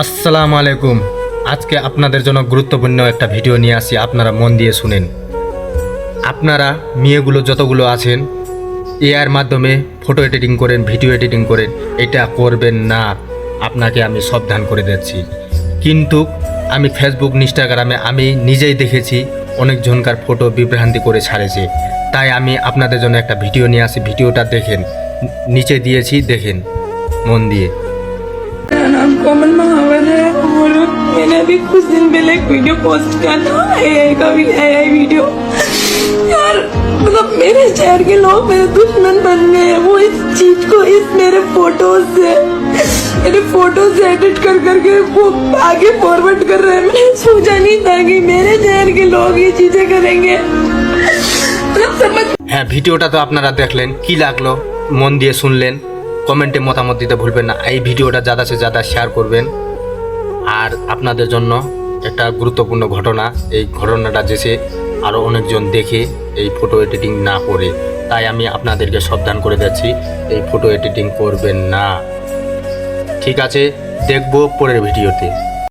আসসালামু আলাইকুম। আজকে আপনাদের জন্য গুরুত্বপূর্ণ একটা ভিডিও নিয়ে আসি, আপনারা মন দিয়ে শুনেন। আপনারা মেয়েগুলো যতগুলো আছেন এআর মাধ্যমে ফটো এডিটিং করেন ভিডিও এডিটিং করেন, এটা করবেন না। আপনাকে আমি সাবধান করে দিচ্ছি। কিন্তু আমি ফেসবুক ইনস্টাগ্রামে আমি নিজেই দেখেছি অনেক অনেকজনকার ফটো বিভ্রান্তি করে ছাড়েছে। তাই আমি আপনাদের জন্য একটা ভিডিও নিয়ে আসি, ভিডিওটা দেখেন নিচে দিয়েছি, দেখেন, মন দিয়ে। मेरा नाम कोमल महावर है और मैंने अभी कुछ दिन पहले एक वीडियो पोस्ट किया था एआई का भी एआई वीडियो यार मतलब मेरे शहर के लोग मेरे दुश्मन बन गए हैं। वो इस चीज को इस मेरे फोटोज से मेरे फोटोज एडिट कर करके वो आगे फॉरवर्ड कर रहे हैं मैंने सोचा नहीं था कि मेरे शहर के लोग ये चीजें करेंगे मतलब समझ হ্যাঁ ভিডিওটা তো আপনারা দেখলেন কি লাগলো মন দিয়ে শুনলেন কমেন্টে মতামত দিতে ভুলবেন না। এই ভিডিওটা যাদা সে যাদা শেয়ার করবেন। আর আপনাদের জন্য একটা গুরুত্বপূর্ণ ঘটনা, এই ঘটনাটা যেসে আরও অনেকজন দেখে এই ফটো এডিটিং না করে। তাই আমি আপনাদেরকে সাবধান করে দিচ্ছি, এই ফটো এডিটিং করবেন না। ঠিক আছে, দেখব পরের ভিডিওতে।